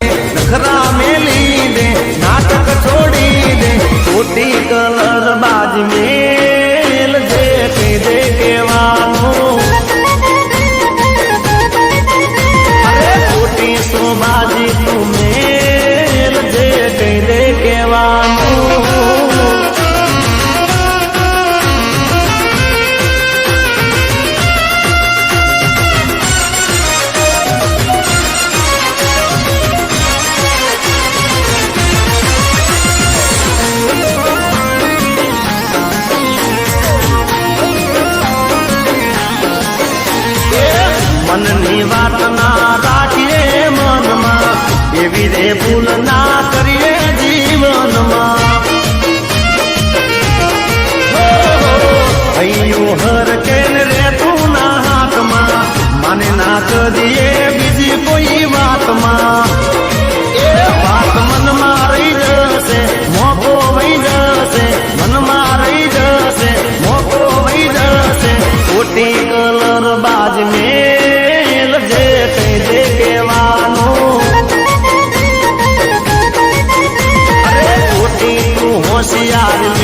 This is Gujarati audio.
નખરા મેલી દે નાટક છોડી દે ખોટી કલર બાજ મેલ જે દે કેવાનું અરે ખોટી મનની વાત ના રાખીએ મનમાં. એવી રે ભૂલ ના કરીએ જીવનમાં. હૈયું હર કેન હોશિયારી